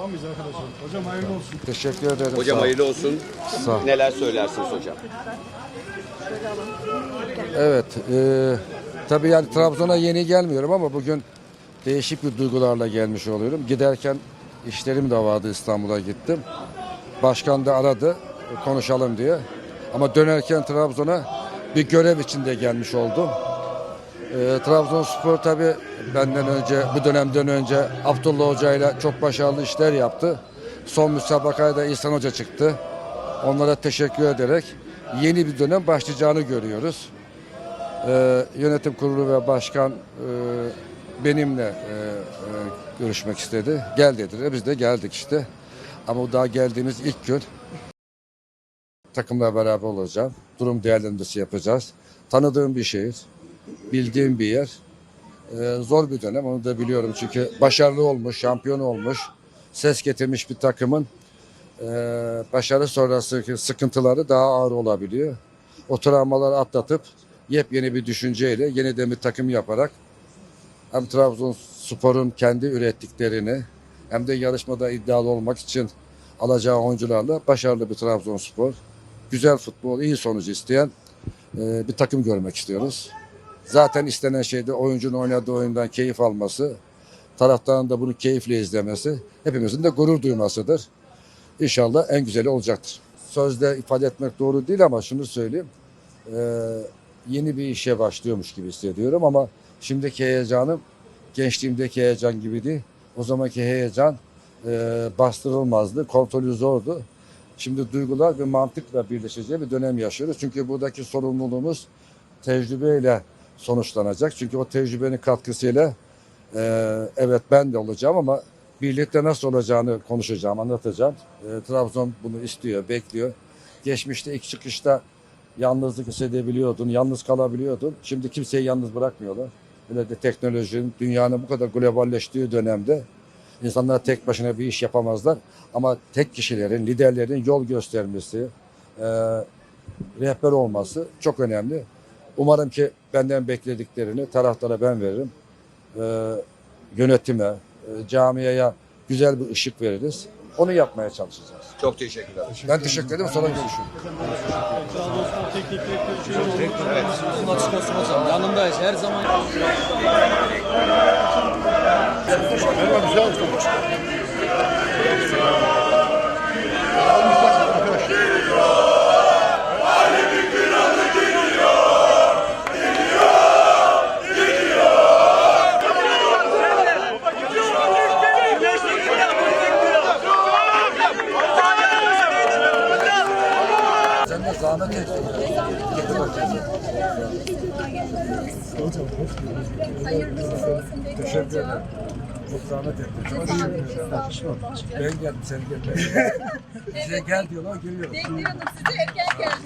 Tamam mıyız arkadaşlar? Hocam hayırlı olsun. Teşekkür ederim. Hocam sağ hayırlı olsun. Sağ ol. Neler söylersiniz hocam? Evet. E, tabii yani Trabzon'a yeni gelmiyorum ama bugün değişik bir duygularla gelmiş oluyorum. Giderken işlerim de vardı İstanbul'a gittim. Başkan da aradı konuşalım diye. Ama dönerken Trabzon'a bir görev içinde gelmiş oldum. E, Trabzonspor tabii benden önce bu dönemden önce Abdullah Hoca ile çok başarılı işler yaptı. Son müsabakaya da İhsan Hoca çıktı. Onlara teşekkür ederek yeni bir dönem başlayacağını görüyoruz. Ee, yönetim kurulu ve başkan e, benimle e, e, görüşmek istedi. Gel dediler. Biz de geldik işte. Ama daha geldiğimiz ilk gün takımla beraber olacağım. Durum değerlendirmesi yapacağız. Tanıdığım bir şehir, bildiğim bir yer. Ee, zor bir dönem onu da biliyorum çünkü başarılı olmuş, şampiyon olmuş, ses getirmiş bir takımın e, başarı sonrası sıkıntıları daha ağır olabiliyor. O travmaları atlatıp yepyeni bir düşünceyle yeniden bir takım yaparak hem Trabzonspor'un kendi ürettiklerini hem de yarışmada iddialı olmak için alacağı oyuncularla başarılı bir Trabzonspor, güzel futbol, iyi sonuç isteyen e, bir takım görmek istiyoruz. Zaten istenen şey de oyuncunun oynadığı oyundan keyif alması, taraftarın da bunu keyifle izlemesi, hepimizin de gurur duymasıdır. İnşallah en güzeli olacaktır. Sözde ifade etmek doğru değil ama şunu söyleyeyim. Ee, yeni bir işe başlıyormuş gibi hissediyorum ama şimdiki heyecanım gençliğimdeki heyecan gibi değil. O zamanki heyecan e, bastırılmazdı, kontrolü zordu. Şimdi duygular ve mantıkla birleşeceği bir dönem yaşıyoruz. Çünkü buradaki sorumluluğumuz tecrübeyle sonuçlanacak. Çünkü o tecrübenin katkısıyla e, evet ben de olacağım ama birlikte nasıl olacağını konuşacağım, anlatacağım. E, Trabzon bunu istiyor, bekliyor. Geçmişte ilk çıkışta yalnızlık hissedebiliyordun, yalnız kalabiliyordun. Şimdi kimseyi yalnız bırakmıyorlar. Böyle de teknolojinin, dünyanın bu kadar globalleştiği dönemde insanlar tek başına bir iş yapamazlar. Ama tek kişilerin, liderlerin yol göstermesi, e, rehber olması çok önemli. Umarım ki benden beklediklerini taraftara ben veririm. E, yönetime, e, camiaya güzel bir ışık veririz. Onu yapmaya çalışacağız. Çok teşekkürler. Ben teşekkür ederim. Sonra görüşürüz. Şey. Evet. Bizim açık olsun hocam. Yanındayız her zaman. Merhaba güzel olsun. Sen de zahmet et. Getir bakayım. Teşekkür ederim. Çok zahmet. Ben geldim, sen gel. Bize gel diyorlar, geliyorum. Bekliyordum sizi erken. Teşekkür